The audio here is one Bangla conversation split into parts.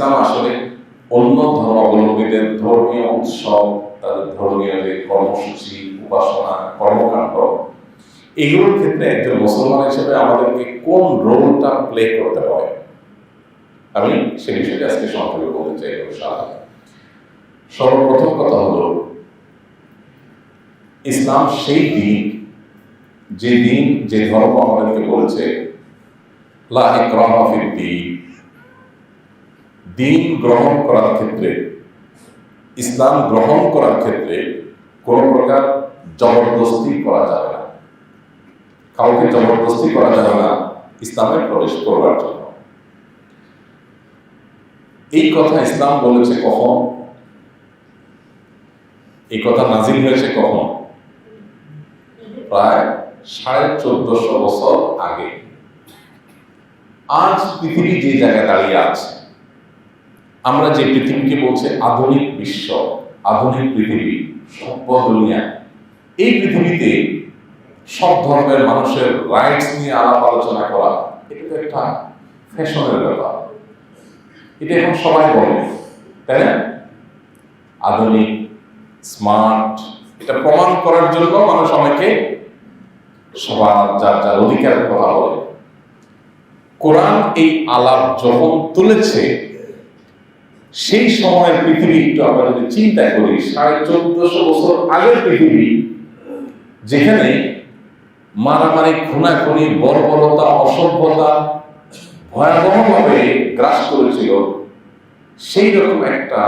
ইসলাম আসলে অন্য ধর্মাবলম্বীদের ধর্মীয় উৎসব, তাদের ধর্মীয় যে কর্মসূচি, উপাসনা, কর্মকাণ্ড, এগুলোর ক্ষেত্রে একজন মুসলমান হিসেবে আমাদেরকে কোন রোলটা প্লে করতে হবে আমি সে বিষয়টা আজকে সংক্ষেপে বলতে চাই সর্বপ্রথম কথা হলো, ইসলাম সেই দিন, যে দিন, যে ধর্ম আমাদেরকে বলেছে, লা ইকরাহা ফিদ দ্বীন। দিন গ্রহণ করার ক্ষেত্রে, ইসলাম গ্রহণ করার ক্ষেত্রে কোনো প্রকার জবরদস্তি করা যাবে না। কাউকে জবরদস্তি করা যাবে না ইসলামে প্রবেশ করবার জন্য। এই কথা ইসলাম বলেছে কখন? এই কথা নাজিল হয়েছে কখন? প্রায় সাড়ে চোদ্দশো বছর আগে। আজ পৃথিবী যে জায়গায় দাঁড়িয়ে আছে আমরা যে পৃথিবীকে বলছে আধুনিক বিশ্ব, আধুনিক পৃথিবী সভ্য দুনিয়া, এই পৃথিবীতে সব ধর্মের মানুষের রাইটস নিয়ে আলাপ আলোচনা করা, এটা তো একটা ফ্যাশনের ব্যাপার। এটা এখন সবাই বলে, তাই না? আধুনিক স্মার্ট এটা প্রমাণ করার জন্য মানুষ অনেকে সবার যার যার অধিকার কথা বলে। কোরআন এই আলাপ যখন তুলেছে সেই সময়ের পৃথিবী একটু আমরা যদি চিন্তা করি, সাড়ে চোদ্দশো বছর আগের পৃথিবী, যেখানে মারামারি, খুনাখুনি, বর্বরতা, অসভ্যতা ভয়াবহভাবে গ্রাস করেছিল, সেই রকম একটা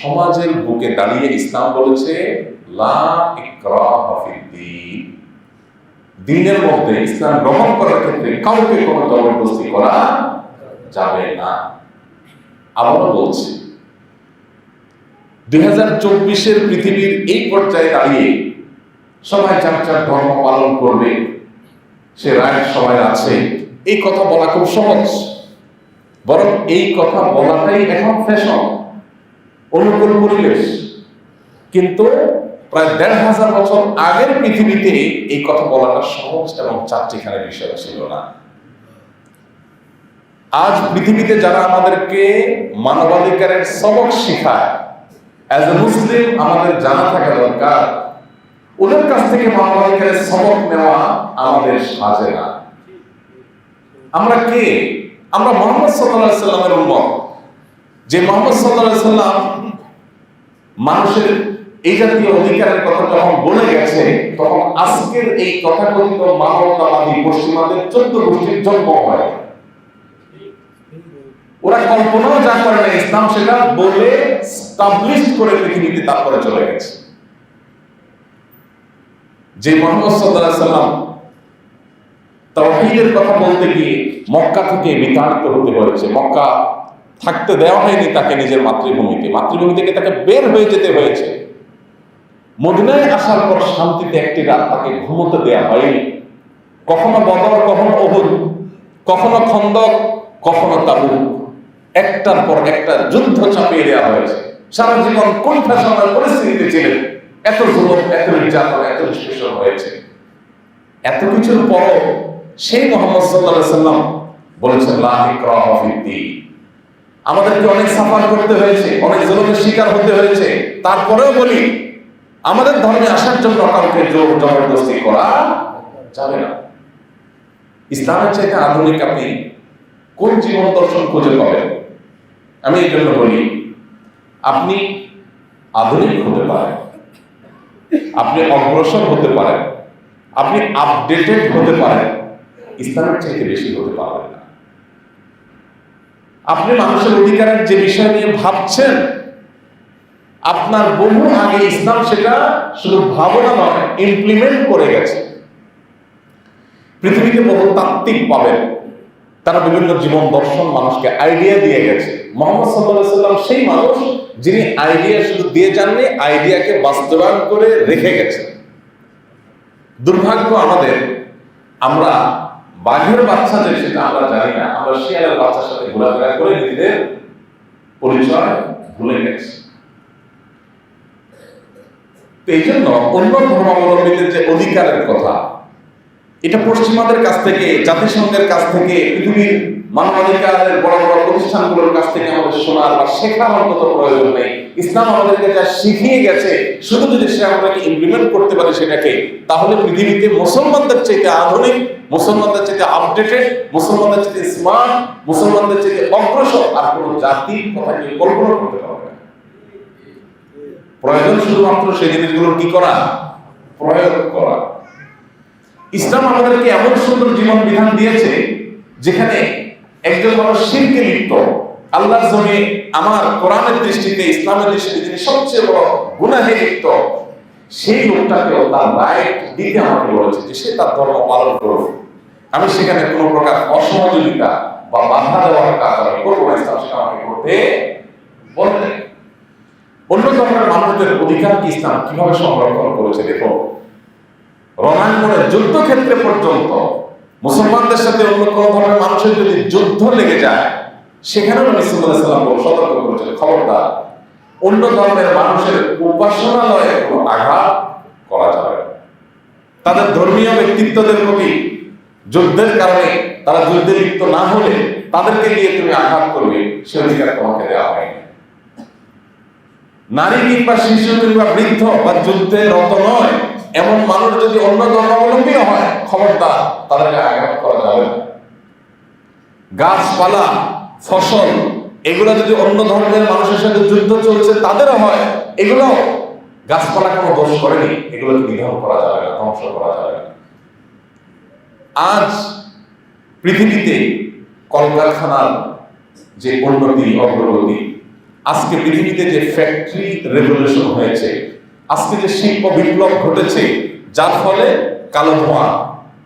সমাজের বুকে দাঁড়িয়ে ইসলাম বলেছে। দিনের মধ্যে ইসলাম গ্রহণ করার ক্ষেত্রে কাউকে কোনো জবরদস্তি করা যাবে না আবারও বলছি দুই হাজার চব্বিশের পৃথিবীর এই পর্যায়ে দাঁড়িয়ে সবাই যার যার ধর্ম পালন করবে, সে রায় সবাই আছে। এই কথা বলা খুব সহজ। বরং এই কথা বলাটাই এখন ফ্যাশন অনুকূল পরিবেশ। কিন্তু প্রায় দেড় হাজার বছর আগের পৃথিবীতে এই কথা বলাটা সহজ এবং চারটিখানে বিষয় ছিল না। আজ পৃথিবীতে যারা আমাদেরকে মানবাধিকারের সবক শেখায় অ্যাজ এ মুসলিম আমাদের জানা থাকা দরকার। ওদের কাছ থেকে মানবাধিকারের নেওয়া আমাদের সাজে না। আমরা কে? আমরা মোহাম্মদ সাল্লাহ সাল্লামের উম্মত। যে মোহাম্মদ সাল্লাহ সাল্লাম মানুষের এই জাতীয় অধিকারের কথা যখন বলে গেছে, তখন আজকের এই তথাকথিত মানবতাবাদী পশ্চিমাদের চোদ্দ গোষ্ঠীর জন্ম হয়। ওরা কল্পনাও যা করে না, ইসলাম সেটা বলে করে পৃথিবীতে তারপরে চলে গেছে। যে মোহাম্মদ সাল্লাহ সাল্লাম তাওহীদের কথা বলতে গিয়ে মক্কা থেকে বিতাড়িত হতে হয়েছে। মক্কা থাকতে দেওয়া হয়নি তাকে নিজের মাতৃভূমিতে। মাতৃভূমি থেকে তাকে বের হয়ে যেতে হয়েছে। মদিনায় আসার পর শান্তিতে একটি রাত তাকে ঘুমোতে দেওয়া হয়নি। কখনো বদর, কখনো অহুদ কখনো খন্দক, কখনো তাবু একটার পর একটা যুদ্ধ চাপিয়ে দেওয়া হয়েছে। সারা জীবন সময় পরিস্থিতিতে ছিলেন। এত জুলুম এত নির্যাতন, এত নিষ্পেষণ হয়েছে। এত কিছুর পর সেই মোহাম্মদ সাল্লাহ সাল্লাম বলেছেন, লা আমাদেরকে অনেক সাফার করতে হয়েছে, অনেক জুলুমের শিকার হতে হয়েছে। তারপরেও বলি, আমাদের ধর্মে আসার জন্য কাউকে জোর, জবরদস্তি করা যাবে না। ইসলামের চাইতে আধুনিক আপনি কোন জীবন দর্শন খুঁজে পাবেন? আমি এই জন্য বলি, আপনি আধুনিক হতে পারেন, আপনি অগ্রসর হতে পারেন, আপনি আপডেটেড হতে পারেন, ইসলামের চাইতে বেশি হতে পারবেন না। আপনি মানুষের অধিকারের যে বিষয় নিয়ে ভাবছেন, আপনার বহু আগে ইসলাম সেটা শুধু ভাবনা নয় ইমপ্লিমেন্ট করে গেছে। পৃথিবীতে বহু তাত্ত্বিক পাবেন। তারা বিভিন্ন জীবন দর্শন মানুষকে আইডিয়া দিয়ে গেছে। মোহাম্মদ সাল্লাহ সাল্লাম সেই মানুষ যিনি আইডিয়া শুধু দিয়ে যাননি আইডিয়াকে বাস্তবায়ন করে রেখে গেছেন। দুর্ভাগ্য আমাদের, আমরা বাঘের বাচ্চা যে সেটা আমরা জানি না, আমরা শিয়ালের বাচ্চার সাথে ঘোরাফেরা করে নিজেদের পরিচয় ভুলে গেছি। এই জন্য অন্য ধর্মাবলম্বীদের যে অধিকারের কথা এটা পশ্চিমাদের কাছ থেকে, জাতিসংঘের কাছ থেকে, পৃথিবীর মানবাধিকারের বড় বড় প্রতিষ্ঠানগুলোর কাছ থেকে আমাদের শোনার বা শেখার অন্তত প্রয়োজন নেই। ইসলাম আমাদেরকে যা শিখিয়ে গেছে, শুধু যদি সে আমাদেরকে ইমপ্লিমেন্ট করতে পারে সেটাকে, তাহলে পৃথিবীতে মুসলমানদের চাইতে আধুনিক, মুসলমানদের চাইতে আপডেটেড মুসলমানদের চাইতে স্মার্ট মুসলমানদের চাইতে অগ্রসর আর কোনো জাতির কথা কেউ কল্পনা করতে পারবে প্রয়োজন শুধুমাত্র সেই জিনিসগুলোর কি করা? প্রয়োগ করা। ইসলাম আমাদেরকে এমন সুন্দর জীবন বিধান দিয়েছে, যেখানে একজন মানুষ শিরকে লিপ্ত। আল্লাহর জমি আমার কোরআনের দৃষ্টিতে, ইসলামের দৃষ্টিতে যিনি সবচেয়ে বড় গুনাহে লিপ্ত। সেই লোকটাকেও তার রাইট দিতে আমাকে বলেছে যে সে তার ধর্ম পালন করবে আমি সেখানে কোনো প্রকার অসহযোগিতা বা বাধা দেওয়ার কাজ আমি করব না, ইসলাম সেটা আমাকে করতে বলবে। অন্য ধর্মের মানুষদের অধিকার কি ইসলাম কীভাবে সংরক্ষণ করেছে দেখো রণাঙ্গনের যুদ্ধক্ষেত্রে পর্যন্ত মুসলমানদের সাথে অন্য কোন ধর্মের মানুষের যদি যুদ্ধ লেগে যায়, সেখানেও নবী সতর্ক করেছেন খবরদার, অন্য ধর্মের মানুষের উপাসনালয়ে কোনো আঘাত করা যাবে তাদের ধর্মীয় ব্যক্তিত্বদের প্রতি যুদ্ধের কারণে তারা যুদ্ধে লিপ্ত না হলে তাদেরকে নিয়ে তুমি আঘাত করবে, সে অধিকার তোমাকে দেওয়া হয়নি। নারী কিংবা শিশু কিংবা বৃদ্ধ বা যুদ্ধে রত নয় এমন মানুষ যদি অন্য ধর্মাবলম্বী হয় খবরদার তাদেরকে আঘাত করা যাবে না। গাছপালা, ফসল, এগুলো যদি অন্য ধর্মের মানুষের সাথে যুদ্ধ চলছে, তাদেরও হয় এগুলো গাছপালা কোনো দোষ করেনি, এগুলোকে নিধন করা যাবে না, ধ্বংস করা যাবে না। আজ পৃথিবীতে কলকারখানার যে উন্নতি, অগ্রগতি, আজকে পৃথিবীতে যে ফ্যাক্টরি রেভলিউশন হয়েছে আজকে যে শিল্প বিপ্লব ঘটেছে, যার ফলে কালো ধোঁয়া,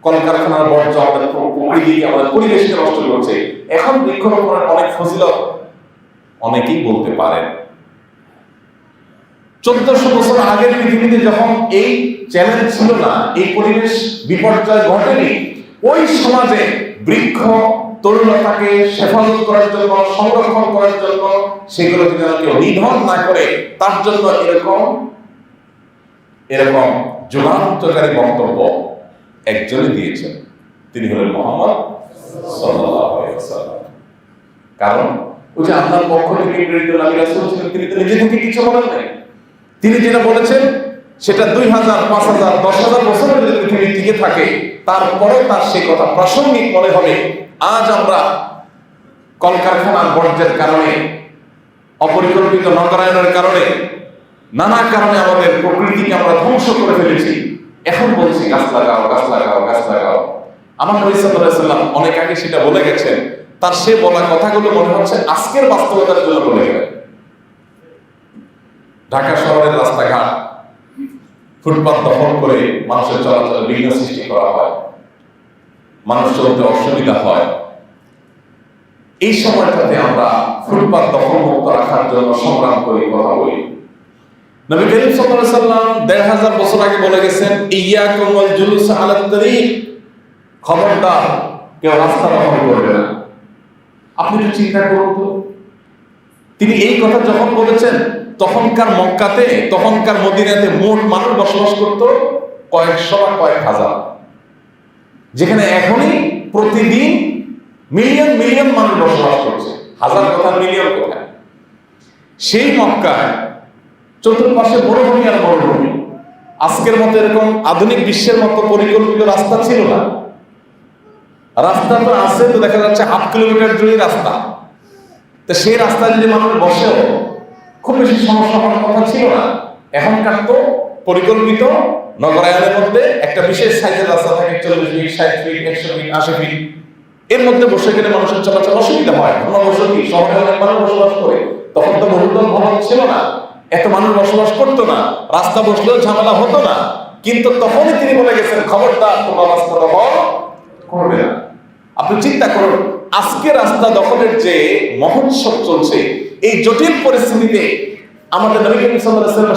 কলকারখানার বর্জ্য আমাদের প্রকৃতিকে আমাদের পরিবেশকে নষ্ট করছে। এখন বৃক্ষরোপণের অনেক ফজিলত অনেকেই বলতে পারেন। চোদ্দশো বছর আগের পৃথিবীতে যখন এই চ্যালেঞ্জ ছিল না, এই পরিবেশ বিপর্যয় ঘটেনি, ওই সমাজে বৃক্ষ তরুণতাকে হেফাজত করার জন্য, সংরক্ষণ করার জন্য সেগুলোকে যেন কেউ নিধন না করে, তার জন্য এরকম এরকম যুগান্তকারী বক্তব্য একজনই দিয়েছেন। তিনি হলেন মোহাম্মদ কারণ ওই যে আল্লাহর পক্ষ থেকে তিনি তো নিজে থেকে কিছু বলেন নাই। তিনি যেটা বলেছেন, সেটা দুই হাজার, পাঁচ হাজার, দশ হাজার বছরের যদি পৃথিবী টিকে থাকে তারপরে তার সেই কথা প্রাসঙ্গিক মনে হবে। আজ আমরা কলকারখানার বর্জ্যের কারণে, অপরিকল্পিত নগরায়নের কারণে নানা কারণে আমাদের প্রকৃতিকে আমরা ধ্বংস করে ফেলেছি। এখন বলছি, গাছ লাগাও গাছ লাগাও গাছ লাগাও। আমার নবী সাল্লাম অনেক আগে সেটা বলে গেছেন। তার সে বলা কথাগুলো মনে হচ্ছে আজকের বাস্তবতার জন্য বলে গেলেন। ঢাকা শহরের রাস্তাঘাট ফুটপাত দখল করে মানুষের চলাচল বিঘ্ন সৃষ্টি করা হয়। মানুষ চলতে অসুবিধা হয়। এই সময়টাতে আমরা ফুটপাত দখল মুক্ত রাখার জন্য সংগ্রাম করি কথা বলি নবী করিম সাল্লাল্লাহু আলাইহি সাল্লাম দেড় হাজার বছর আগে বলে গেছেন, ইয়াকুম ওয়াল জুলুস আলা তারিক। খবরদার, কেউ রাস্তা দখল করবে না। আপনি একটু চিন্তা করুন তো। তিনি এই কথা যখন বলেছেন, তখনকার মক্কাতে, তখনকার মদিনাতে মোট মানুষ বসবাস করত কয়েকশো বা কয়েক হাজার। যেখানে এখনই প্রতিদিন মিলিয়ন মিলিয়ন মানুষ বসবাস করছে। হাজার কথা মিলিয়ন কোথায়? সেই মক্কায় চতুর্পাশে মরুভূমি আর মরুভূমি আজকের মতো এরকম আধুনিক বিশ্বের মতো পরিকল্পিত রাস্তা ছিল না। রাস্তা তো আছে তো, দেখা যাচ্ছে হাফ কিলোমিটার জুড়ে রাস্তা। তো সেই রাস্তায় যদি মানুষ বসেও খুব বেশি সমস্যা হওয়ার কথা ছিল না। এখনকার তো পরিকল্পিত নগরায়নের মধ্যে একটা বিশেষ সাইজের রাস্তা থাকে, চল্লিশ ফিট ষাট ফিট একশো ফিট আশি ফিট এর মধ্যে বসে গেলে মানুষের চলাচল অসুবিধা হয়। ঘনবসতি শহরে অনেক মানুষ বসবাস করে, তখন তো বহুদল ভবন ছিল না। এত মানুষ বসবাস করতো না, রাস্তা বসলেও ঝামেলা হতো না। কিন্তু তখনই তিনি বলে গেছেন, খবরদার তোমরা রাস্তা দখল করবে না। আপনি চিন্তা করুন, আজকে রাস্তা দখলের যে মহোৎসব চলছে, এই জটিল পরিস্থিতিতে আমাদের নবী করিম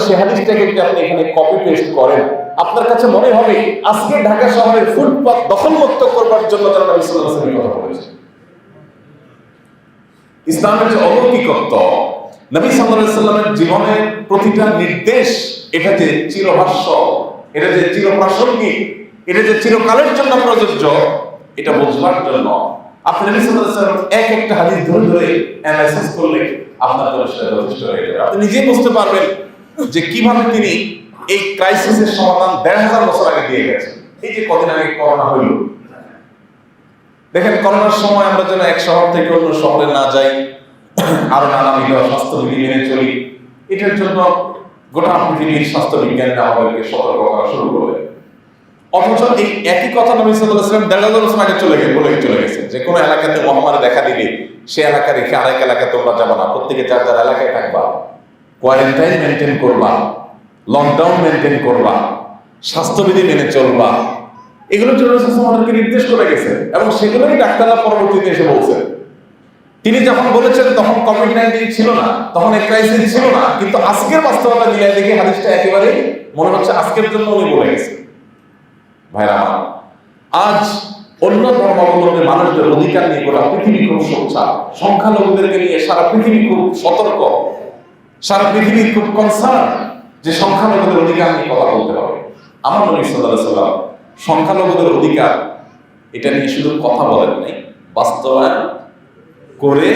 সেই হাদিসটাকে যদি আপনি এখানে কপি পেস্ট করেন, আপনার কাছে মনে হবে, আজকে ঢাকা শহরের ফুটপাত দখলমুক্ত করবার জন্য তারা নবী সাল্লাল্লাহু কথা বলেছে ইসলামের যে অলৌকিকত্ব নবী সাল্লাল্লাহু সাল্লামের জীবনের প্রতিটা নির্দেশ এটা যে চিরভাষ্য এটা যে চিরপ্রাসঙ্গিক এটা যে চিরকালের জন্য প্রযোজ্য, এটা বোঝবার জন্য। আপনি নবী সাল্লাল্লাহু ওয়াসাল্লাম এক একটা হাদিস ধরে ধরে অ্যানালাইসিস করলে আপনার জন্য সেটা যথেষ্ট হয়ে যাবে। আপনি নিজেই বুঝতে পারবেন যে কীভাবে তিনি এই ক্রাইসিসের সমাধান দেড় হাজার বছর আগে দিয়ে গেছেন। এই যে কদিন আগে করোনা হইল দেখেন, করোনার সময় আমরা যেন এক শহর থেকে অন্য শহরে না যাই আরও নানা নানাবিধ স্বাস্থ্যবিধি মেনে চলি। এটার জন্য গোটা পৃথিবীর স্বাস্থ্য বিজ্ঞানীরা আমাদেরকে সতর্ক করা শুরু করবে অথচ এই একই কথা নবী সাল্লাল্লাহু আলাইহি ওয়াসাল্লাম দেড় হাজার বছর আগে চলে গেছে বলে চলে গেছে যে কোনো এলাকাতে মহামারী দেখা দিলে সে এলাকা রেখে আরেক তোমরা যাবে না। প্রত্যেকে যার এলাকায় থাকবা। কোয়ারেন্টাইন মেনটেন করবা। লকডাউন মেনটেন করবা। স্বাস্থ্যবিধি মেনে চলবা। এগুলো জন্য আমাদেরকে নির্দেশ করে গেছে এবং সেগুলোই ডাক্তাররা পরবর্তীতে এসে বলছেন। তিনি যখন বলেছেন, তখন কোভিড নাইন্টিন ছিল না, তখন এই ক্রাইসিস ছিল না, কিন্তু আজকের বাস্তবতা মিলিয়ে দেখে হাদিসটা একেবারে মনে হচ্ছে আজকের জন্য উনি বলে গেছে ভাইরা আজ অন্য ধর্মাবলম্বী মানুষদের অধিকার নিয়ে গোটা পৃথিবী খুব সোচ্চার। সংখ্যালঘুদেরকে নিয়ে সারা পৃথিবী খুব সতর্ক, সারা পৃথিবী খুব কনসার্ন যে সংখ্যালঘুদের অধিকার নিয়ে কথা বলতে হবে। আমার নবী আলাইহি সাল্লাম সংখ্যালঘুদের অধিকার এটা নিয়ে শুধু কথা বলেন নাই, বাস্তবায়ন করে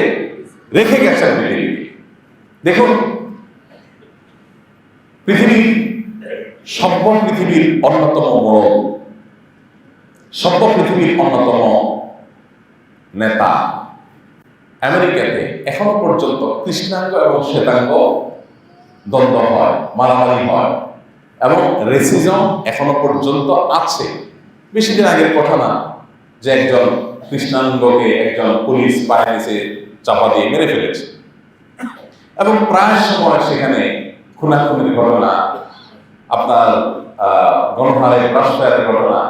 রেখে গেছেন পৃথিবীকে দেখুন পৃথিবীর সভ্য পৃথিবীর অন্যতম বড় সভ্য পৃথিবীর অন্যতম নেতা আমেরিকাতে এখনও পর্যন্ত কৃষ্ণাঙ্গ এবং শ্বেতাঙ্গ দ্বন্দ্ব হয়, মারামারি হয় এবং রেসিজম এখনও পর্যন্ত আছে। বেশি দিন আগের কথা না যে একজন কৃষ্ণাঙ্গকে একজন পুলিশ পায়ে নিচে চাপা দিয়ে মেরে ফেলেছে। এবং প্রায় সময় সেখানে খুনাখুনির ঘটনা আপনার আহ, গণহারে ঘটনা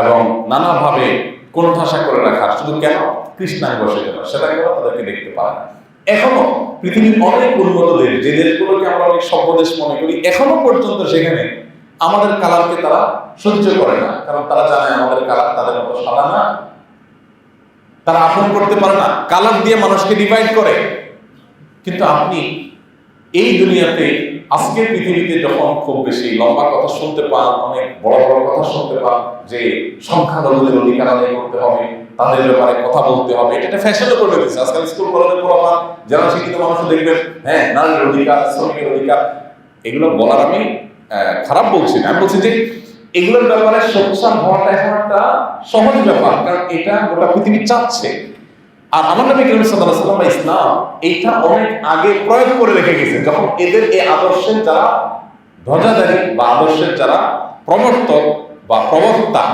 এবং নানাভাবে কোণঠাসা করে রাখা শুধু কেন কৃষ্ণাঙ্গ সেজন্য সেটা কেন তাদেরকে দেখতে পারে না। এখনও পৃথিবীর অনেক উন্নত দেশ যে দেশগুলোকে আমরা অনেক সভ্য দেশ মনে করি এখনও পর্যন্ত সেখানে আমাদের কালারকে তারা সহ্য করে না কারণ তারা জানে আমাদের কালার তাদের মতো সাদা না তারা আপন করতে পারে না। কালার দিয়ে মানুষকে ডিভাইড করে। কিন্তু আপনি এই দুনিয়াতে, আজকের পৃথিবীতে যখন খুব বেশি লম্বা কথা শুনতে পান, অনেক বড় বড় কথা শুনতে পান, যে সংখ্যালঘুদের অধিকার আদায় করতে হবে, তাদের ব্যাপারে কথা বলতে হবে, এটা একটা ফ্যাশনও করে দিচ্ছে আজকাল স্কুল কলেজে পড়াবান যারা শিক্ষিত মানুষ দেখবেন হ্যাঁ নারীর অধিকার, শ্রমিকের অধিকার, এগুলো বলার আমি খারাপ বলছি না। আমি বলছি যে এগুলোর ব্যাপারে সোচ্চার হওয়াটা এখন একটা সহজ ব্যাপার, কারণ এটা গোটা পৃথিবী চাচ্ছে। আর আমার নবী করিম সাল্লাল্লাহু ইসলাম এইটা অনেক আগে প্রয়োগ করে রেখে গেছে, যখন এদের এই আদর্শের যারা ধ্বজাধারী বা আদর্শের যারা প্রবর্তক বা প্রবক্তা,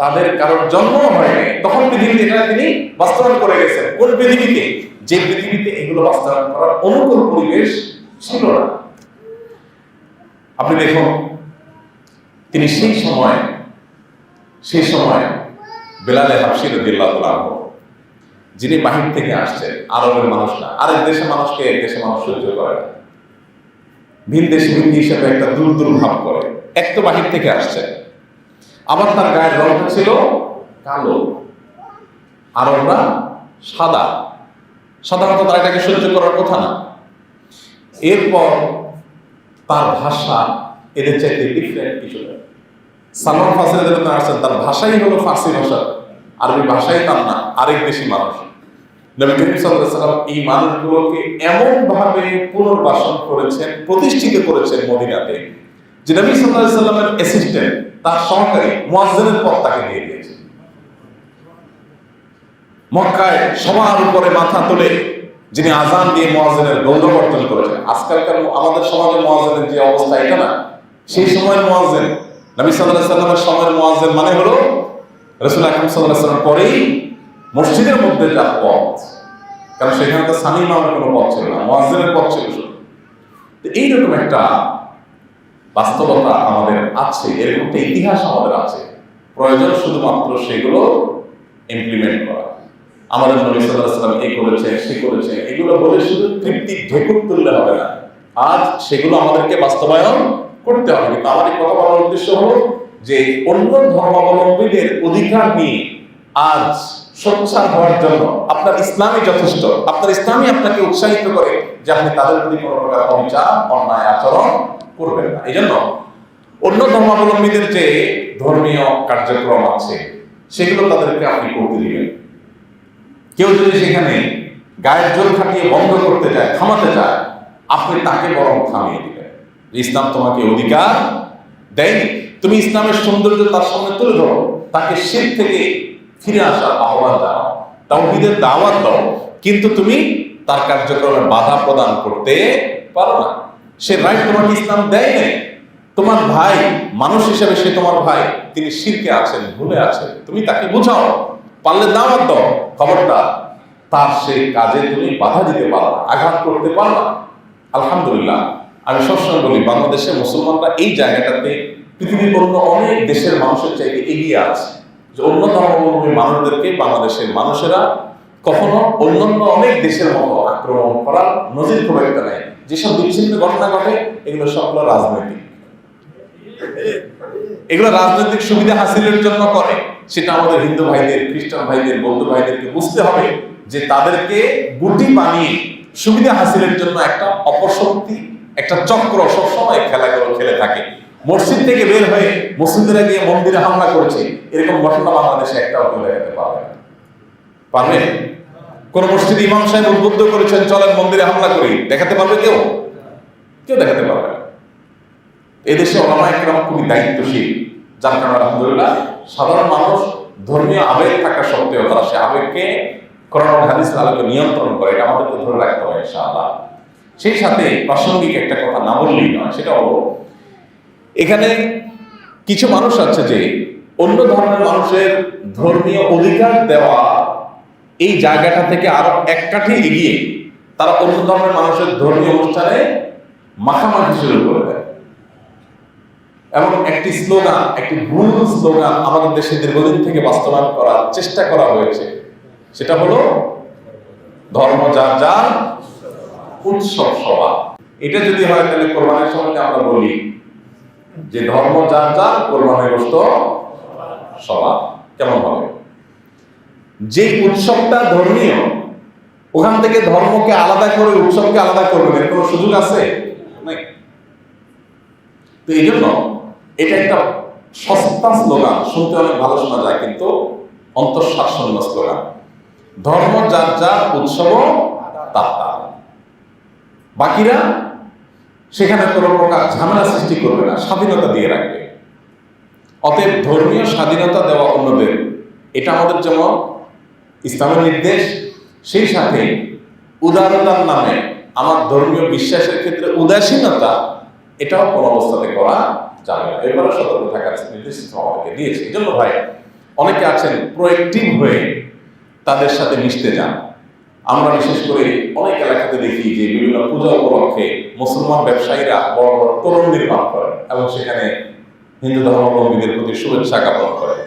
তাদের কারোর জন্ম হয়নি তখন পৃথিবীতে এটা তিনি বাস্তবায়ন করে গেছেন। কোন পৃথিবীতে? যে পৃথিবীতে এগুলো বাস্তবায়ন করার অনুকূল পরিবেশ ছিল না। আপনি দেখুন তিনি সেই সময় সেই সময় বেলালে হাফসি রদিল্লাহ আনহু, যিনি বাহির থেকে আসছেন, আরবের মানুষ না আরেক দেশের মানুষকে এক দেশের মানুষ সহ্য করে ভিন দেশে ভিন হিসেবে একটা দূর দূর ভাব করে। এক তো বাহির থেকে আসছে। আবার তার গায়ের রংটা ছিল কালো। আরবরা সাদা। সাধারণত তারা এটাকে সহ্য করার কথা না। এরপর তার ভাষা এদের চাইতে ডিফারেন্ট কিছু না। সালমান যখন আসছেন তার ভাষাই হলো ফার্সি ভাষা আরবি ভাষাই তার না আরেক দেশি মানুষ। নবী করিম সাল্লাম এই মানুষগুলোকে এমন ভাবে পুনর্বাসন করেছেন প্রতিষ্ঠিত করেছেন মদিনাতে যে নবী সাল্লাল্লাহু আলাইহি সাল্লামের অ্যাসিস্ট্যান্ট তার সহকারী মুয়াজ্জিনের তাকে দিয়ে দিয়েছে। মক্কায় সবার উপরে মাথা তুলে যিনি আজান দিয়ে মুয়াজ্জিনের গৌরব অর্জন করেছেন। আজকালকার আমাদের সমাজে মুয়াজ্জিনের যে অবস্থা এটা না সেই সময়ের মুয়াজ্জিন। নবী আলাইহি সাল্লামের সময়ের মুয়াজ্জিন মানে হলো রাসূল আকরাম সাল্লাম পরেই মসজিদের মধ্যে যার পথ। কারণ সেখানে তো সানি নামের কোনো পথ ছিল না, মুয়াজ্জিনের পথ ছিল শুধু। এইরকম একটা বাস্তবতা আমাদের আছে, এরকম একটা ইতিহাস আমাদের আছে। প্রয়োজন শুধুমাত্র সেগুলো ইমপ্লিমেন্ট করা। আমাদের নবী সাল্লাম এই করেছে, সে করেছে। এগুলো বলে শুধু তৃপ্তি ঢেকুর তুললে হবে না। আজ সেগুলো আমাদেরকে বাস্তবায়ন করতে হবে। কিন্তু আমার এই কথা বলার উদ্দেশ্য হলো যে অন্য ধর্মাবলম্বীদের অধিকার নিয়ে আজ সোচ্চার হওয়ার জন্য আপনার ইসলামই যথেষ্ট। আপনার ইসলামই আপনাকে উৎসাহিত করে যে আপনি তাদের প্রতি কোনো প্রকার অবিচার, অন্যায় আচরণ করবেন না। এই জন্য অন্য ধর্মাবলম্বীদের যে ধর্মীয় কার্যক্রম আছে, সেগুলো তাদেরকে আপনি করতে দিবেন। কেউ যদি সেখানে গায়ের জোর খাটিয়ে বন্ধ করতে যায় থামাতে যায় আপনি তাকে বরং থামিয়ে দিবেন। ইসলাম তোমাকে অধিকার দেয়নি। তুমি ইসলামের সৌন্দর্য তার সামনে তুলে ধরো। তাকে শীত থেকে ফিরে আসার আহ্বান জানাও, তাওহীদের দাওয়াত দাও। কিন্তু তুমি তার কার্যক্রমে বাধা প্রদান করতে পারো না। সে রাইট তোমাকে ইসলাম দেয় নাই। তোমার ভাই, মানুষ হিসেবে সে তোমার ভাই, তিনি শিরকে আছেন, ভুলে আছেন। তুমি তাকে বোঝাও, পারলে দাওয়াত দাও। খবরটা তার সেই কাজে তুমি বাধা দিতে পারো আঘাত করতে পারো আলহামদুলিল্লাহ। আমি সবসময় বলি, বাংলাদেশে মুসলমানরা এই জায়গাটাতে পৃথিবীর অন্য অনেক দেশের মানুষের চাইতে এগিয়ে আছে। যে অন্য ধর্মাবলম্বী মানুষদেরকে বাংলাদেশের মানুষেরা কখনো অন্যান্য অনেক দেশের মতো আক্রমণ করার নজির খুব একটা নেই যেসব বিচ্ছিন্ন ঘটনা ঘটে, এগুলো সবগুলো রাজনৈতিক। এগুলো রাজনৈতিক সুবিধা হাসিলের জন্য করে। সেটা আমাদের হিন্দু ভাইদের, খ্রিস্টান ভাইদের, বৌদ্ধ ভাইদেরকে বুঝতে হবে যে তাদেরকে গুটি বানিয়ে সুবিধা হাসিলের জন্য একটা অপশক্তি একটা চক্র সবসময় খেলাগুলো খেলে থাকে। মসজিদ থেকে বের হয়ে মুসলিমরা গিয়ে মন্দিরে হামলা করেছে, এরকম ঘটনা বাংলাদেশে একটাও কেউ দেখাতে পারবে পারবে? কোন মসজিদ ইমাম সাহেব উদ্বুদ্ধ করেছেন, চলেন মন্দিরে হামলা করি, দেখাতে পারবে কেউ? কেউ দেখাতে পারবে না। এদেশে ওলামা একরাম খুবই দায়িত্বশীল, যার কারণে আলহামদুলিল্লাহ সাধারণ মানুষ ধর্মীয় আবেগ থাকা সত্ত্বেও তারা সে আবেগকে করোনা হাদিস আলোকে নিয়ন্ত্রণ করে, এটা আমাদেরকে ধরে রাখতে হবে ইনশাআল্লাহ। সেই সাথে প্রাসঙ্গিক একটা কথা না বললেই নয়, সেটা হলো, এখানে কিছু মানুষ আছে যে অন্য ধর্মের মানুষের ধর্মীয় অধিকার দেওয়া এই জায়গাটা থেকে আরও এক কাঠি এগিয়ে তারা অন্য ধর্মের মানুষের ধর্মীয় অনুষ্ঠানে মাখামাখি শুরু করে দেয়। এবং একটি স্লোগান, একটি ভুল স্লোগান আমাদের দেশে দীর্ঘদিন থেকে বাস্তবায়ন করার চেষ্টা করা হয়েছে। সেটা হলো, ধর্ম যার যার উৎসব সভা। এটা যদি হয় তাহলে কোরবানের সময় আমরা বলি যে ধর্ম যার যার, কোরবানের গোস্ত সভা। কেমন হবে? যে উৎসবটা ধর্মীয়, ওখান থেকে ধর্মকে আলাদা করে, উৎসবকে আলাদা করবেন, এর কোনো সুযোগ আছে? তো এই জন্য এটা একটা সস্তা স্লোগান, শুনতে অনেক ভালো শোনা যায়, কিন্তু অন্তঃশ্বাসন্য স্লোগান। ধর্ম যার যার উৎসব তার। বাকিরা সেখানে কোনো প্রকার ঝামেলা সৃষ্টি করবে না, স্বাধীনতা দিয়ে রাখবে। অতএব ধর্মীয় স্বাধীনতা দেওয়া অন্যদের, এটা আমাদের যেমন ইসলামের নির্দেশ। সেই সাথে উদারতার নামে আমার ধর্মীয় বিশ্বাসের ক্ষেত্রে উদাসীনতা, এটাও কোনো অবস্থাতে করা যাবে না। এবারে সতর্ক থাকার নির্দেশ আমাদেরকে দিয়েছে। এই জন্য ভাই, অনেকে আছেন প্রোয়েক্টিভ হয়ে তাদের সাথে মিশতে যান। আমরা বিশেষ করে অনেক এলাকাতে দেখি যে বিভিন্ন পূজা উপলক্ষে মুসলমান ব্যবসায়ীরা বড় বড় তরুণ নির্মাণ করেন এবং সেখানে হিন্দু ধর্মাবলম্বীদের প্রতি শুভেচ্ছা জ্ঞাপন করেন।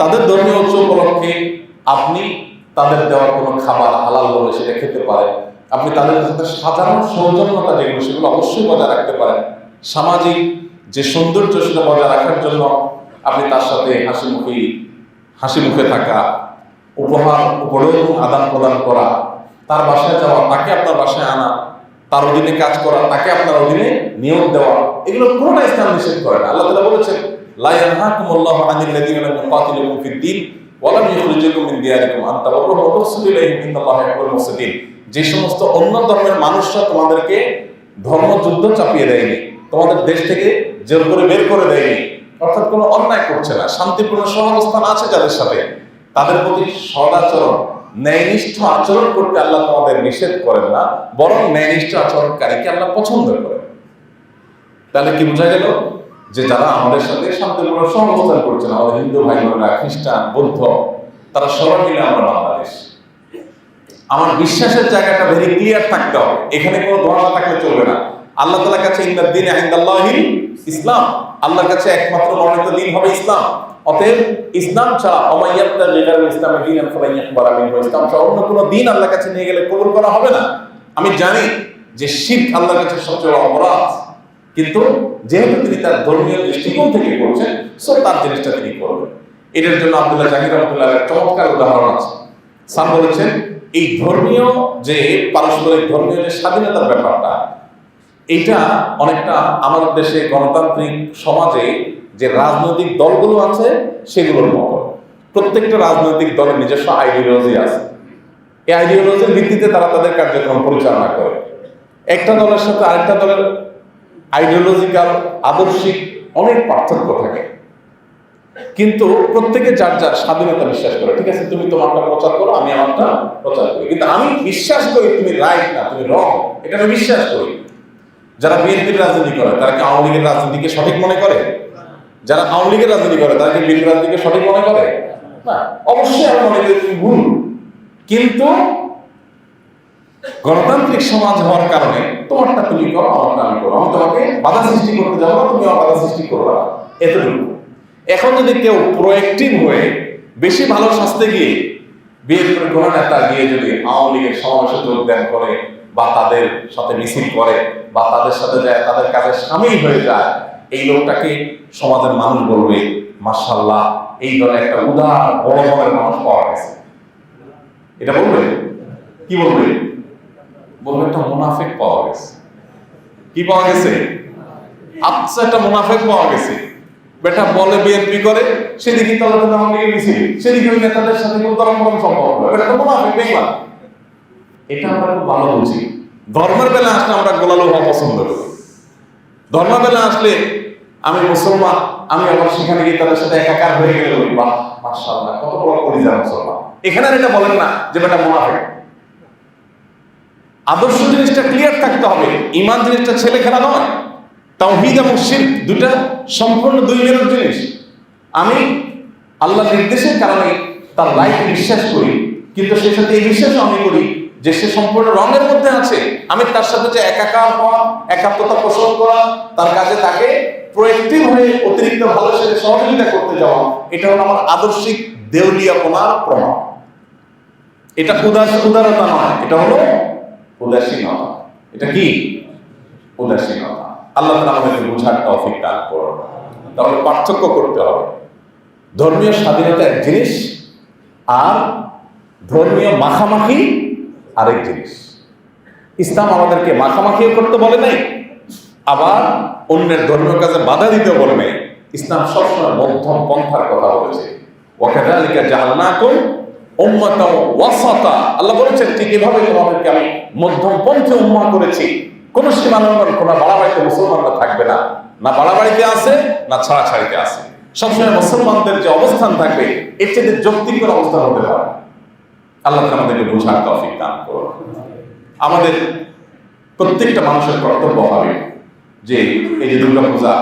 তাদের ধর্মীয় উৎসব উপলক্ষে আপনি তাদের দেওয়ার কোনো খাবার হালাল বলে সেটা খেতে পারেন। আপনি তাদের সাথে সাধারণ সৌজন্যতা যেগুলো, সেগুলো অবশ্যই বজায় রাখতে পারেন। সামাজিক যে সৌন্দর্য সেটা বজায় রাখার জন্য আপনি তার সাথে হাসি মুখে হাসি মুখে থাকা উপহার উপঢৌকন আদান প্রদান করা, তার বাসায় যাওয়া, তাকে আপনার বাসায় আনা, তার অধীনে কাজ করা, তাকে আপনার অধীনে নিয়োগ দেওয়া, এগুলো কোনটা ইসলাম নিষেধ করে না। আল্লাহ তাআলা বলেছেন, লা ইয়ানহাকুমুল্লাহু আনিল লাযীনা লাম ইউকাতিলুকুম ফিদ-দীন ওয়া লাম ইখরিজুকুম মিন দিয়ারিকুম আন তাবাররুহু ওয়া তুহসিনু ইলাইহিম ইন্নাল্লাহা ইউহিব্বুল মুহসিনিন যে সমস্ত অন্য ধর্মের মানুষরা তোমাদেরকে ধর্মযুদ্ধ চাপিয়ে দেয়নি, তোমাদের দেশ থেকে জোর করে বের করে দেয়নি, অর্থাৎ কোনো অন্যায় করছে না, শান্তিপূর্ণ সহাবস্থান আছে যাদের সাথে তাদের প্রতি সদাচরণ ন্যায়নিষ্ঠ আচরণ করতে আল্লাহ তোমাদের নিষেধ করেন না, বরং ন্যায়নিষ্ঠ আচরণকারীকে আল্লাহ পছন্দ করেন। তাহলে কি বোঝা গেল? যে যারা আমাদের সাথে শান্তিপূর্ণ সহাবস্থান করছেন, আমাদের হিন্দু ভাই বোনেরা, খ্রিস্টান, বৌদ্ধ, তারা সবাই মিলে আমরা বাংলাদেশ। আমার বিশ্বাসের জায়গাটা ভেরি ক্লিয়ার থাকতে হবে। এখানে কোনো ধোঁয়াশা থাকলে চলবে না। আল্লাহ তাআলার কাছে দিন ইসলাম। আল্লাহর কাছে একমাত্র মনোনীত দিন হবে ইসলাম। অতএব ইসলাম ছাড়া অমাইয়াত্তা লিগাল ইসলামের দিন ফালাই ইয়াকবার মিনহু ইসলাম ছাড়া অন্য কোনো দিন আল্লাহর কাছে নিয়ে গেলে কবুল করা হবে না। আমি জানি যে শিরক আল্লাহর কাছে সবচেয়ে বড় অপরাধ। কিন্তু যেহেতু তিনি তার ধর্মীয় দৃষ্টিকোণ থেকে করছেন সো তার জিনিসটা তিনি করবেন। এটার জন্য আব্দুল্লাহ জাহির রহমতুল্লাহ চমৎকার উদাহরণ আছে। স্যার বলেছেন, এই ধর্মীয় যে পারস্পরিক ধর্মীয় যে স্বাধীনতার ব্যাপারটা এটা অনেকটা আমাদের দেশে গণতান্ত্রিক সমাজে যে রাজনৈতিক দলগুলো আছে, সেগুলোর মতো। প্রত্যেকটা রাজনৈতিক দলের নিজস্ব আইডিওলজি আছে। এই আইডিওলজির ভিত্তিতে তারা তাদের কার্যক্রম পরিচালনা করে। একটা দলের সাথে আরেকটা দলের আইডিওলজিক্যাল আদর্শিক অনেক পার্থক্য থাকে। কিন্তু প্রত্যেকে যার যার স্বাধীনতা বিশ্বাস করে, ঠিক আছে, তুমি তোমারটা প্রচার করো, আমি আমারটা প্রচার করি। কিন্তু আমি বিশ্বাস করি তুমি রাইট না, তুমি রং এটা আমি বিশ্বাস করি। যারা বিএনপির রাজনীতি করে, তারা কি আওয়ামী লীগের রাজনীতিকে সঠিক মনে করে? যারা আওয়ামী লীগের রাজনীতি করে, তারা কি বিএনপি রাজনীতিকে সঠিক মনে করে? না, অবশ্যই আমি মনে করি তুমি ভুল। কিন্তু গণতান্ত্রিক সমাজ হওয়ার কারণে তোমারটা তুমি করো, আমারটা আমি করো আমি তোমাকে বাধা সৃষ্টি করতে যাব তুমি আমার বাধা সৃষ্টি করবে না। এতটুকু। এখন যদি কেউ প্রোয়েক্টিভ হয়ে বেশি ভালো শাস্তে গিয়ে বিএনপির কোনো নেতা গিয়ে যদি আওয়ামী লীগের সমাবেশে যোগদান করে বা তাদের সাথে মিছিল করে বা তাদের সাথে যায়, তাদের কাজে সামিল হয়ে যায় এই লোকটাকে সমাজের মানুষ বলবে মার্শাল্লাহ এই ধরনের একটা উদার, বড় মনের মানুষ পাওয়া গেছে। এটা বলবে? কি বলবে? বলবে, একটা মুনাফেক পাওয়া গেছে। কি পাওয়া গেছে? আচ্ছা একটা মুনাফেক পাওয়া গেছে। বেটা বলে, বিএনপি করে, সেদিকে তাহলে তো আওয়ামী লীগের মিছিল, সেদিকে ওই নেতাদের সাথে কোনো তরম সম্ভব হবে এটা তো মুনাফেক বেইমান এটা আমরা খুব ভালো বুঝি। ধর্মের বেলা আসলে আমরা গোলালো হওয়া পছন্দ করি। ধর্মের বেলা আসলে আমি মুসলমান, আমি আবার সেখানে গিয়ে তাদের সাথে একাকার হয়ে গেলে বাহ, মাশাআল্লাহ, কত বড় মুসলমান। এখানে এটা বলেন না যে বেটা মুনাফেক। আদর্শ জিনিসটা ক্লিয়ার থাকতে হবে ইমান জিনিসটা ছেলে খেলা নয়, তাওহীদ এবং শিরক দুটা সম্পূর্ণ দুই মেরুর জিনিস। আমি আল্লাহ নির্দেশের কারণে তার লাইফ বিশ্বাস করি, কিন্তু সে সাথে এই বিশ্বাসও আমি করি যে সে সম্পূর্ণ রঙের মধ্যে আছে, আমি তার সাথে যে একাকার হওয়া, একাত্মতা পোষণ করা, তার কাজে তাকে প্রোয়েক্টিভ হয়ে অতিরিক্ত ভালো সাথে সহযোগিতা করতে যাওয়া, এটা হলো আমার আদর্শিক দেউলিয়াপনার প্রমাণ। এটা উদাস উদারতা নয়, এটা হলো উদাসীনতা। এটা কি? উদাসীনতা। আল্লাহ তাআলা আমাদেরকে বোঝার তৌফিক দান করুন। তাহলে পার্থক্য করতে হবে। ধর্মীয় স্বাধীনতা এক জিনিস, আর ধর্মীয় মাখামাখি আরেক জিনিস। ইসলাম আমাদেরকে মাখামাখিও করতে বলে নাই, আবার অন্যের ধর্মীয় কাজে বাধা দিতে বলে নাই। ইসলাম সবসময় মধ্যম পন্থার কথা বলেছে। ওয়াকাদালিকা জাহালনাকুম উম্মাতাও ওয়াসাতা। আল্লাহ বলেছেন, ঠিক এভাবে তোমাদেরকে আমি মধ্যম পন্থে উম্মাহ করেছি। কোন সীমালঙ্ঘন কোন বাড়াবাড়িতে মুসলমানরা থাকবে না। না বাড়াবাড়িতে আছে, না ছাড়াছাড়িতে আছে। সবসময় মুসলমানদের যে অবস্থান থাকবে, এর চেয়ে যৌক্তিক কোনো অবস্থান হতে পারে। আল্লাহ আমাদেরকে বোঝার তৌফিক দান করুন। আমাদের প্রত্যেকটা মানুষের কর্তব্য হবে যে এই যে দুর্গা পূজা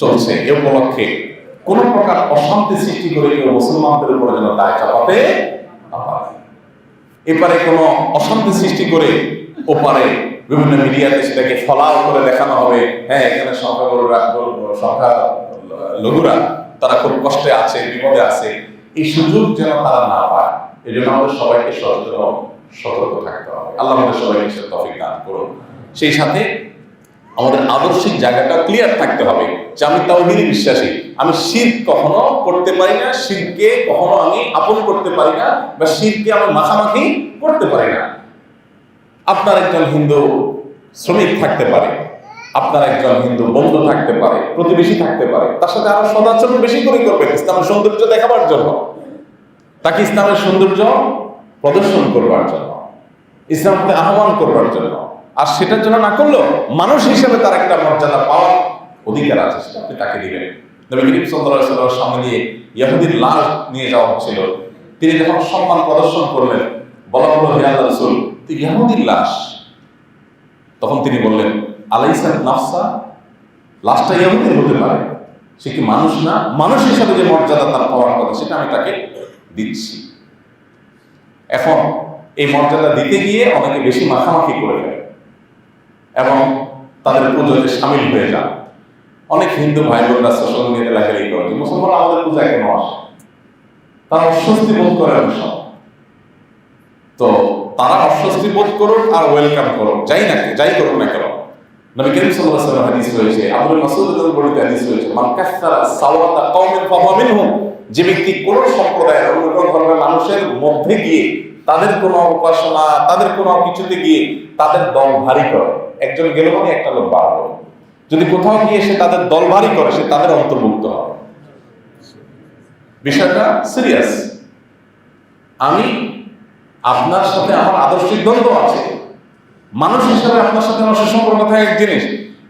চলছে, এ উপলক্ষে কোন প্রকার অশান্তি সৃষ্টি করে কেউ মুসলমানদের উপরে যেন দায় চাপাতে এপারে কোনো অশান্তি সৃষ্টি করে ওপারে বিভিন্ন মিডিয়াতে সেটাকে ফলাও করে দেখানো হবে। হ্যাঁ এখানে সংখ্যাগুরুরা, সংখ্যা লঘুরা, তারা খুব কষ্টে আছে, বিপদে আছে। এই সুযোগ যেন তারা না পায়। এই জন্য আমাদের সবাইকে সচেতন সতর্ক থাকতে হবে। আল্লাহ আমাদের সবাইকে সে তফিক দান করুন। সেই সাথে আমাদের আদর্শিক জায়গাটা ক্লিয়ার থাকতে হবে, যে আমি তাওহীদে বিশ্বাসী আমি শির কখনো করতে পারি না শিরকে কখনো আমি আপন করতে পারি না, বা শিরকে আমি মাখামাখি করতে পারি না। আপনার একজন হিন্দু শ্রমিক থাকতে পারে, আপনার একজন হিন্দু বন্ধু থাকতে পারে, প্রতিবেশী থাকতে পারে, তার সাথে আরও সদাচরণ বেশি করে করবেন, ইসলামের সৌন্দর্য দেখাবার জন্য। তাকে ইসলামের সৌন্দর্য প্রদর্শন করবার জন্য ইসলামকে আহ্বান করবার জন্য। আর সেটার জন্য না করলেও মানুষ হিসেবে তার একটা মর্যাদা পাওয়ার অধিকার আছে সেটা আপনি তাকে দিবেন। সামনে দিয়ে ইহুদির লাশ নিয়ে যাওয়া হচ্ছিল। তিনি যখন সম্মান প্রদর্শন করলেন, বলা লাশ? তখন তিনি বললেন লাশটা হতে পারে। সে কি মানুষ না? মানুষ হিসাবে যে মর্যাদা তার পাওয়ার কথা, সেটা আমি তাকে দিচ্ছি। এখন এই মর্যাদা দিতে গিয়ে অনেকে বেশি মাখামাখি করে ফেলে এবং তাদের পুজোতে সামিল হয়ে যান। অনেক হিন্দু ভাই বোনরা সোশ্যাল মিডিয়াতে লেখালেখি করে মুসলমান আমাদের পূজায় কেন আসে? তারা অস্বস্তি বোধ করে সময়। তো তারা অস্বস্তি বোধ করুক আর ওয়েলকাম করুক, যাই না যাই করুক না কেন। নবী করিম সাল্লাল্লাহু আলাইহি হাদিস রয়েছে বর্ণিত হাদিস রয়েছে, মান কাসসারা কওমিন ফাহুয়া যে ব্যক্তি কোন সম্প্রদায়ের অন্য ধর্মের মানুষের মধ্যে গিয়ে তাদের কোন উপাসনা, তাদের কোন কিছুতে গিয়ে তাদের দল ভারী করে। একজন গেল মানে একটা লোক বাড়লো যদি কোথাও গিয়ে সে তাদের দল ভারী করে, সে তাদের অন্তর্ভুক্ত হবে। বিষয়টা সিরিয়াস। আমি আপনার সাথে আমার আদর্শিক দ্বন্দ্ব আছে। মানুষ হিসাবে আপনার সাথে আমার সুসম্পর্ক থাকে এক জিনিস,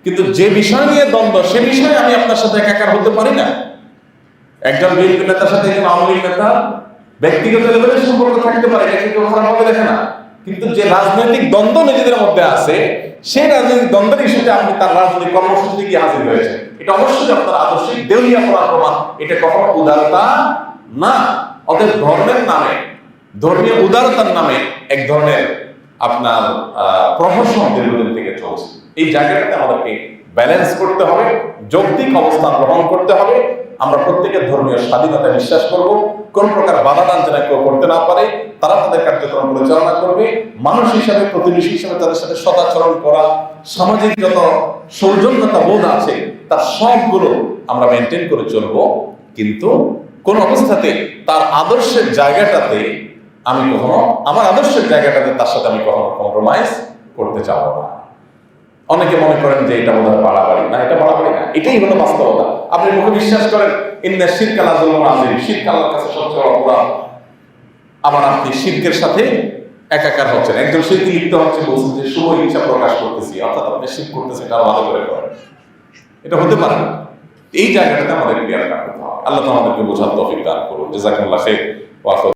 কিন্তু যে বিষয় নিয়ে দ্বন্দ্ব, সে বিষয়ে আমি আপনার সাথে একাকার হতে পারি না। একজন বিএনপি নেতার সাথে একজন আওয়ামী লীগ নেতা ব্যক্তিগত লেভেলে সম্পর্ক থাকতে পারে, এটা কেউ খারাপভাবে দেখে না। কিন্তু যে রাজনৈতিক দ্বন্দ্ব নিজেদের মধ্যে আছে, সেই রাজনৈতিক দ্বন্দ্বের ইস্যুতে আপনি তার রাজনৈতিক কর্মসূচিতে গিয়ে হাজির হয়েছে। এটা অবশ্যই আপনার আদর্শিক দেউলিয়া করার প্রমাণ। এটা কখনো উদারতা না, অতএব ধর্মের নামে, ধর্মীয় উদারতার নামে এক ধরনের আপনার প্রহসন দীর্ঘদিন থেকে চলছে। এই জায়গাটাতে আমাদেরকে ব্যালেন্স করতে হবে, যৌক্তিক অবস্থান গ্রহণ করতে হবে। আমরা প্রত্যেকের ধর্মীয় স্বাধীনতা বিশ্বাস করব। কোন প্রকার বাধা দান যেন কেউ করতে না পারে, তারা তাদের কার্যক্রম পরিচালনা করবে। মানুষ হিসাবে, প্রতিবেশী হিসাবে তাদের সাথে সদাচরণ করা, সামাজিক যত সৌজন্যতা বোধ আছে, তার সবগুলো আমরা মেনটেন করে চলবো। কিন্তু কোন অবস্থাতে তার আদর্শের জায়গাটাতে আমি কখনো আমার আদর্শের জায়গাটাতে তার সাথে আমি কখনো কম্প্রোমাইজ করতে চাবো না। অনেকে মনে করেন যে এটা বোধহয় বাড়াবাড়ি। না, এটা বাড়াবাড়ি না, এটাই হলো বাস্তবতা। আপনি মুখে বিশ্বাস করেন, ইন্না শীতকাল আজল আজিম শীতকালের কাছে সবচেয়ে অপরাধ। আবার আপনি শিল্পের সাথে একাকার হচ্ছেন। একজন শিল্পী লিপ্ত হচ্ছে বলছেন যে, শুভ ইচ্ছা প্রকাশ করতেছি। অর্থাৎ আপনি শিল্প করতেছেন, এটা ভালো করে করেন। এটা হতে পারে না। এই জায়গাটাতে আমাদের ক্লিয়ার রাখতে হবে। আল্লাহ তো আমাদেরকে বোঝার তফিক দান করুন। জেজাকুল্লাহ শেখ